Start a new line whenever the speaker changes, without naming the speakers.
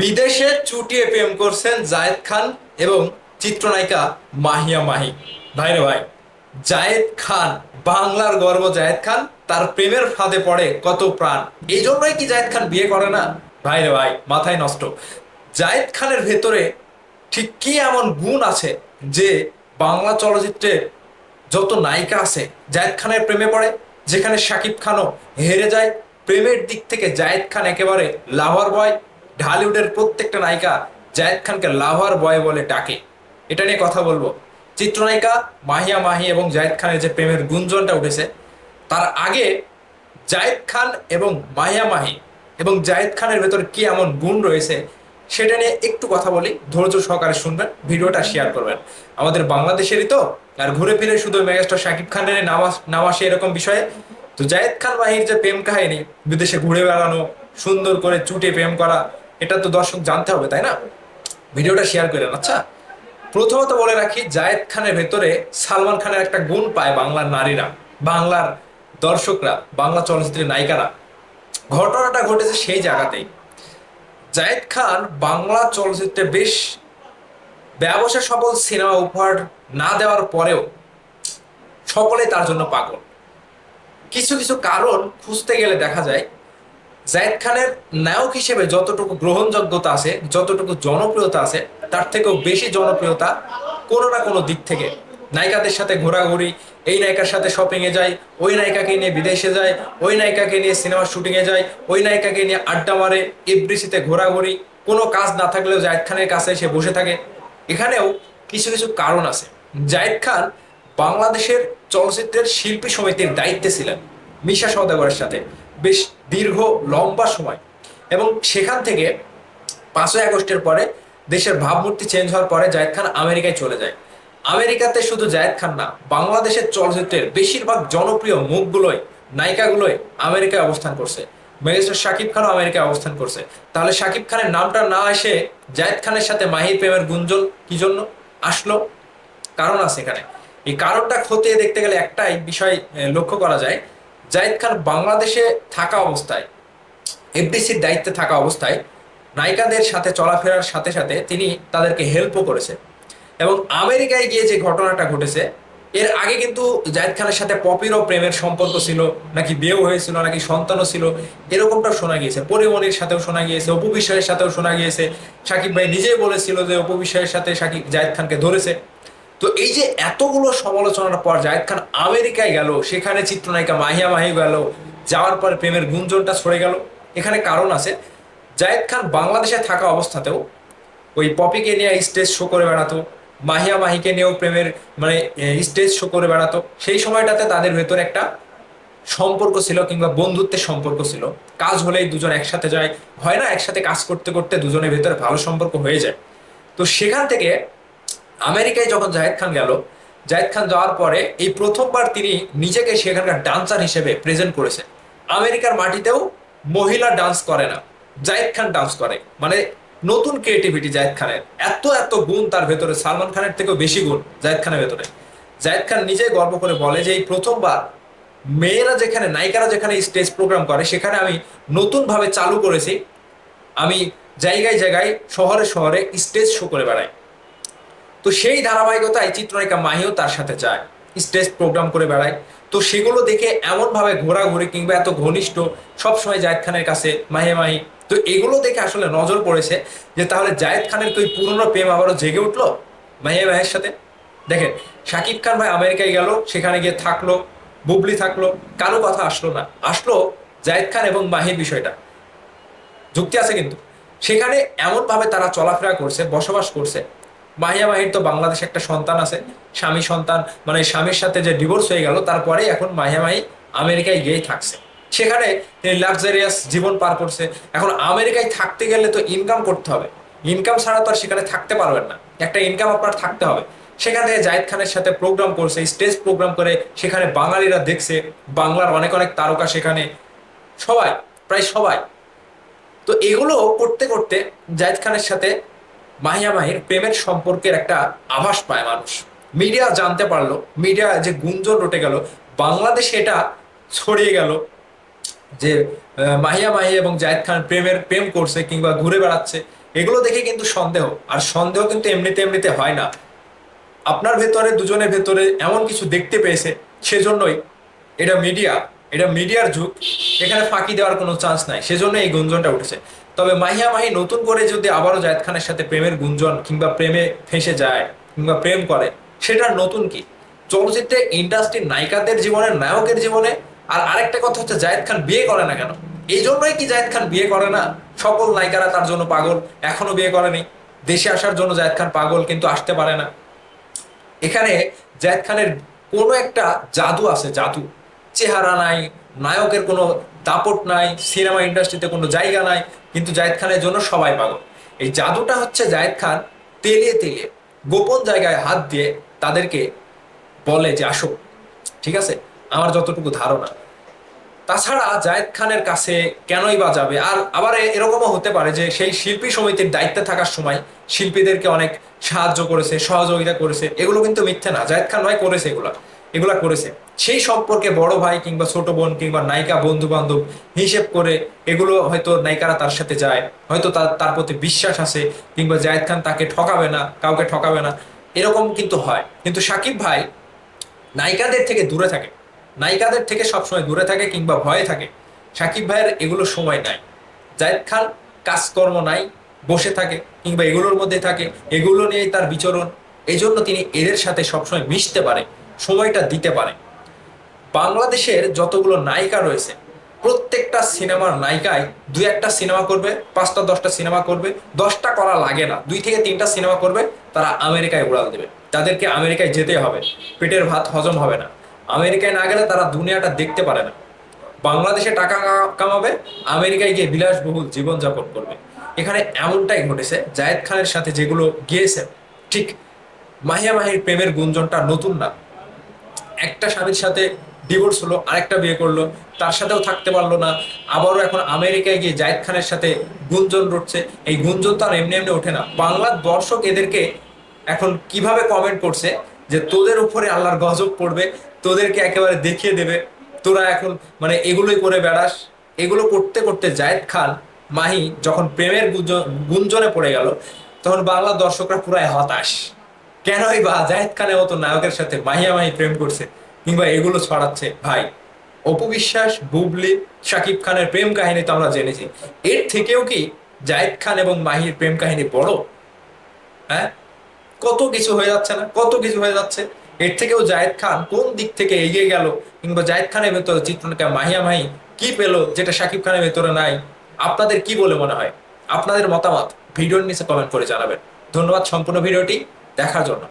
বিদেশে চুটিয়ে প্রেম করছেন জায়েদ খান এবং চিত্রনায়িকা মাহিয়া মাহি। ভাই রে ভাই, জায়েদ খান, বাংলার গর্ব জায়েদ খান, তার প্রেমের ফাঁদে পড়ে কত প্রাণ। এই জন্যই কি জায়েদ খান বিয়ে করে না? ভাই রে ভাই, মাথায় নষ্ট। জায়েদ খানের ভেতরে ঠিক কি এমন গুণ আছে যে বাংলা চলচ্চিত্রের যত নায়িকা আছে, জায়েদ খানের প্রেমে পড়ে, যেখানে শাকিব খানও হেরে যায়, প্রেমের দিক থেকে জায়েদ খান একেবারে লাভার বয় ঢালিউডের প্রত্যেকটা নায়িকা জায়েদ খানকে লাভার বয় বলে ডাকে। এটা নিয়ে কথা বলব। চিত্রনায়িকা মাহিয়া মাহি এবং জায়েদ খানের যে প্রেমের গুঞ্জনটা উঠেছে, তার আগে জায়েদ খান এবং মাহিয়া মাহি এবং জায়েদ খানের ভেতর কি এমন গুণ রয়েছে, সেটা নিয়ে একটু কথা বলি। ধৈর্য সহকারে শুনবেন, ভিডিওটা শেয়ার করবেন। আমাদের বাংলাদেশেরই তো, আর ঘুরে ফিরে শুধু মেগাস্টার শাকিব খানের নামাজ নামাসে এরকম বিষয়ে। তো জায়েদ খান মাহির যে প্রেম কাহিনী, বিদেশে ঘুরে বেড়ানো, সুন্দর করে চুটে প্রেম করা এটা তো দর্শক জানতে হবে, তাই না? ভিডিওটা শেয়ার করেন আচ্ছা প্রথমত বলে রাখি, জায়েদ খানের ভেতরে সালমান খানের একটা গুণ পায় বাংলার নারীরা, বাংলার দর্শকরা, বাংলা চলচ্চিত্রের নায়িকারা। ঘটনাটা ঘটেছে সেই জায়গাতেই। জায়েদ খান বাংলা চলচ্চিত্রে বেশ ব্যবসা সফল সিনেমা উপহার না দেওয়ার পরেও সকলে তার জন্য পাগল। কিছু কিছু কারণ খুঁজতে গেলে দেখা যায় জায়েদ খানের নায়ক হিসেবে যতটুকু গ্রহণযোগ্যতা আছে, যতটুকু জনপ্রিয়তা আছে, তার থেকেও বেশি জনপ্রিয়তা কোনো না কোনো দিক থেকে। নায়িকাদের সাথে ঘোরাঘুরি, এই নায়িকার সাথে শপিং এ যায় ওই নায়িকাকে নিয়ে বিদেশে যায় ওই নায়িকাকে নিয়ে সিনেমা শুটিং এ যায় ওই নায়িকাকে নিয়ে আড্ডা মারে, এফডিসিতে ঘোরাঘুরি, কোনো কাজ না থাকলেও জায়েদ খানের কাছে এসে বসে থাকে। এখানেও কিছু কিছু কারণ আছে। জায়েদ খান বাংলাদেশের চলচ্চিত্রের শিল্পী সমিতির দায়িত্বে ছিলেন, মিশা সওদাগরের সাথে। বেশ দীর্ঘ, লম্বা সময়। এবং সেখান থেকে পাঁচই আগস্টের পরে দেশের ভাবমূর্তি চেঞ্জ হওয়ার পরে জায়েদ খান আমেরিকায় চলে যায়। আমেরিকাতে শুধু জায়েদ খান না, বাংলাদেশের চলচ্চিত্রের বেশিরভাগ জনপ্রিয় মুখগুলোই, নায়িকাগুলোই আমেরিকায় অবস্থান করছে। মেগাস্টার শাকিব খানও আমেরিকায় অবস্থান করছে। তাহলে শাকিব খানের নামটা না এসে জায়েদ খানের সাথে মাহির প্রেমের গুঞ্জন কি জন্য আসলো? কারণ আছে এখানে। এই কারণটা খতিয়ে দেখতে গেলে একটাই বিষয় লক্ষ্য করা যায়। জায়েদ খান বাংলাদেশে থাকা অবস্থায় এফডিসির দায়িত্বে থাকা অবস্থায় নায়িকাদের সাথে চলাফেরার সাথে সাথে তিনি তাদেরকে হেল্পও করেছে এবং আমেরিকায় গিয়ে যে ঘটনাটা ঘটেছে, এর আগে কিন্তু জায়েদ খানের সাথে পপিরও প্রেমের সম্পর্ক ছিল, নাকি বিয়েও হয়েছিল, নাকি সন্তানও ছিল এরকমটাও শোনা গিয়েছে। পরিমণির সাথেও শোনা গিয়েছে, অপু বিশ্বাসের সাথেও শোনা গিয়েছে। সাকিব ভাই নিজেই বলেছিল যে অপু বিশ্বাসের সাথে সাকিব জায়েদ খানকে ধরেছে। তো এই যে এতগুলো সমালোচনার পর জায়েদ খান আমেরিকায় গেল, সেখানে চিত্রনায়িকা মাহিয়া মাহি গেল, যাওয়ার পর প্রেমের গুঞ্জনটা সরে গেল, এখানে কারণ আছে। জায়েদ খান বাংলাদেশে থাকা অবস্থাতেও ওই পপিকে নিয়ে স্টেজ শো করে বেড়াতো, মাহিয়া মাহিকে নিয়েও প্রেমের মানে স্টেজ শো করে বেড়াতো। সেই সময়টাতে তাদের ভেতরে একটা সম্পর্ক ছিল কিংবা বন্ধুত্বের সম্পর্ক ছিল। কাজ হলেই দুজন একসাথে যায়, হয় না একসাথে কাজ করতে করতে দুজনের ভেতরে ভালো সম্পর্ক হয়ে যায়। তো সেখান থেকে আমেরিকায় যখন জাহেদ খান গেল জাহেদ খান যাওয়ার পরে এই প্রথমবার তিনি নিজেকে সেখানকার ডান্সার হিসেবে প্রেজেন্ট করেছে আমেরিকার মাটিতেও মহিলা ডান্স করে না জাহেদ খান ডান্স করে। মানে নতুন ক্রিয়েটিভিটি জাহেদ খানের। এত এত গুণ তার ভেতরে। সালমান খানের থেকেও বেশি গুণ জাহেদ খানের ভেতরে। জাহেদ খান নিজেই গর্ব করে বলে যে, এই প্রথমবার মেয়েরা যেখানে, নায়িকারা যেখানে স্টেজ প্রোগ্রাম করে, সেখানে আমি নতুনভাবে চালু করেছি। আমি জায়গায় জায়গায়, শহরে শহরে স্টেজ শো করে বেড়াই। তো সেই ধারাবাহিকতায় চিত্রনায়িকা মাহিও তার সাথে যায়, স্টেজ প্রোগ্রাম করে বেড়ায়। তো সেগুলো দেখে এমনভাবে ঘোরাঘুরি কিংবা এত ঘনিষ্ঠ, সবসময় জায়েদ খানের কাছে, মাহে মাহি, তো এগুলো দেখে আসলে নজর পড়েছে যে তাহলে জায়েদ খানের তো পুরনো প্রেম আবারও জেগে উঠল মাহে মাহের সাথে? দেখেন, শাকিব খান ভাই আমেরিকায় গেল, সেখানে গিয়ে থাকল, বুবলি থাকল, কারও কথা আসলো না। আসলো জায়েদ খান এবং মাহির বিষয়টা। যুক্তি আছে কিন্তু। সেখানে এমনভাবে তারা চলাফেরা করছে, বসবাস করছে। মাহিয়া মাহির তো বাংলাদেশে একটা সন্তান আছে, স্বামী সন্তান মানে স্বামীর সাথে যে ডিভোর্স হয়ে গেল তারপরে এখন মাহিয়া মাহি আমেরিকায় গিয়েই থাকছে। সেখানে তিনি লাক্সারিয়াস জীবন পার করছে। এখন আমেরিকায় থাকতে গেলে তো ইনকাম করতে হবে। ইনকাম ছাড়া তো আর সেখানে থাকতে পারবেন না। একটা ইনকাম আপনার থাকতে হবে। সেখান থেকে জাহিদ খানের সাথে প্রোগ্রাম করছে স্টেজ প্রোগ্রাম করে সেখানে বাঙালিরা দেখছে, বাংলার অনেক অনেক তারকা সেখানে। সবাই, প্রায় সবাই। তো এগুলো করতে করতে জাহিদ খানের সাথে মাহিয়া মাহির প্রেমের সম্পর্কের একটা আভাস পায় মানুষ। মিডিয়া জানতে পারল, মিডিয়া যে গুঞ্জন রটে গেল, বাংলাদেশে এটা ছড়িয়ে গেল যে মাহিয়া মাহি এবং জায়েদ খান প্রেমের প্রেম করছে কিংবা ঘুরে বেড়াচ্ছে, এগুলো দেখে কিন্তু সন্দেহ, আর সন্দেহ কিন্তু এমনিতে এমনিতে হয় না। আপনার ভেতরে, দুজনের ভেতরে এমন কিছু দেখতে পেয়েছে, সেজন্যই এটা মিডিয়া এটা মিডিয়ার যুগ। এখানে ফাঁকি দেওয়ার কোনো চান্স নাই। সেজন্য এই গুঞ্জনটা উঠেছে। তবে মাহিয়া মাহি নতুন করে যদি আবারও জায়েদ খানের সাথে প্রেমের গুঞ্জন কিংবা প্রেমে ফেঁসে যায় কিংবা প্রেম করে সেটা নতুন কি? চলচ্চিত্রে ইন্ডাস্ট্রির নায়িকাদের জীবনে, নায়কের জীবনে, আর আরেকটা কথা হচ্ছে জায়েদ খান বিয়ে করে না কেন? এই জন্যই কি জায়েদ খান বিয়ে করে না? সকল নায়িকারা তার জন্য পাগল, এখনও বিয়ে করেনি। দেশে আসার জন্য জায়েদ খান পাগল, কিন্তু আসতে পারে না। এখানে জায়েদ খানের কোনো একটা জাদু আছে, জাদু। চেহারা নাই, নায়কের কোনো দাপট নাই, সিনেমা ইন্ডাস্ট্রিতে কোনো জায়গা নাই, কিন্তু জায়েদ খানের জন্য সবাই পাগল। এই জাদুটা হচ্ছে জায়েদ খান তেলে তেলে গোপন জায়গায় হাত দিয়ে তাদেরকে বলে যে, আসো। ঠিক আছে? আমার যতটুকু ধারণা। তাছাড়া জায়েদ খানের কাছে কেনই বা যাবে? আর আবার এরকমও হতে পারে যে, সেই শিল্পী সমিতির দায়িত্বে থাকার সময় শিল্পীদেরকে অনেক সাহায্য করেছে, সহযোগিতা করেছে। এগুলো কিন্তু মিথ্যে না। জায়েদ খান ভাই করেছে এগুলা। এগুলা করেছে। সেই সম্পর্কে বড় ভাই কিংবা ছোট বোন কিংবা নায়িকা বন্ধু বান্ধব হিসেব করে এগুলো হয়তো নায়িকারা তার সাথে যায়। হয়তো তার তার প্রতি বিশ্বাস আছে কিংবা জায়েদ খান তাকে ঠকাবে না, কাউকে ঠকাবে না। এরকম কিন্তু হয়। কিন্তু সাকিব ভাই নায়িকাদের থেকে দূরে থাকে। নায়িকাদের থেকে সবসময় দূরে থাকে কিংবা ভয়ে থাকে। সাকিব ভাইয়ের এগুলো সময় নাই। জায়েদ খান কাজকর্ম নাই, বসে থাকে কিংবা এগুলোর মধ্যে থাকে। এগুলো নিয়েই তার বিচরণ। এই জন্য তিনি এদের সাথে সবসময় মিশতে পারে, সময়টা দিতে পারে। বাংলাদেশের যতগুলো নায়িকা রয়েছে, প্রত্যেকটা সিনেমার নায়িকায় দুই একটা সিনেমা করবে, পাঁচটা, দশটা সিনেমা করবে, দশটা করা লাগে না, দুই থেকে তিনটা সিনেমা করবে, তারা আমেরিকায় উড়াল দেবে। তাদেরকে আমেরিকায় যেতে হবে, পেটের ভাত হজম হবে না। আমেরিকায় না গেলে তারা দুনিয়াটা দেখতে পারে না। বাংলাদেশে টাকা কামাবে, আমেরিকায় গিয়ে বিলাসবহুল জীবনযাপন করবে। এখানে এমনটাই ঘটেছে, জায়েদ খানের সাথে যেগুলো গিয়েছে, ঠিক মাহিয়া মাহির প্রেমের গুঞ্জনটা নতুন না। একটা স্বামীর সাথে ডিভোর্স হলো, আরেকটা বিয়ে করল, তার সাথেও থাকতে পারল না। আবারও এখন আমেরিকায় গিয়ে জায়েদ খানের সাথে গুঞ্জন উঠছে এই গুঞ্জন তো আর এমনি এমনি ওঠে না। বাংলার দর্শক এদেরকে এখন কীভাবে কমেন্ট করছে যে তোদের উপরে আল্লাহর গজব পড়বে, তোদেরকে একেবারে দেখিয়ে দেবে। তোরা এখন মানে এগুলোই করে বেড়াস। এগুলো করতে করতে জায়েদ খান, মাহি যখন প্রেমের গুঞ্জন- পড়ে গেল, তখন বাংলার দর্শকরা পুরাই হতাশ। কেনই বা জাহেদ খানের মতো নায়কের সাথে মাহিয়া মাহি প্রেম করছে? কিংবা এগুলো ছড়াচ্ছে। ভাই অপবিশ্বাস বুবলি, শাকিব খানের প্রেম কাহিনী তো আমরা জেনেছি। এর থেকেও কি জাহেদ খান এবং মাহির প্রেম কাহিনী বড়? হ্যাঁ? কত কিছু হয়ে যাচ্ছে না? কত কিছু হয়ে যাচ্ছে? এর থেকেও জায়েদ খান কোন দিক থেকে এগিয়ে গেল? কিংবা জায়েদ খানের ভেতরে চিত্রনায়িকা মাহিয়া মাহি কি পেল যেটা শাকিব খানের ভেতরে নাই? আপনাদের কি বলে মনে হয়? আপনাদের মতামত ভিডিওর নিচে কমেন্ট করে জানাবেন। ধন্যবাদ সম্পূর্ণ ভিডিওটি দেখার জন্য।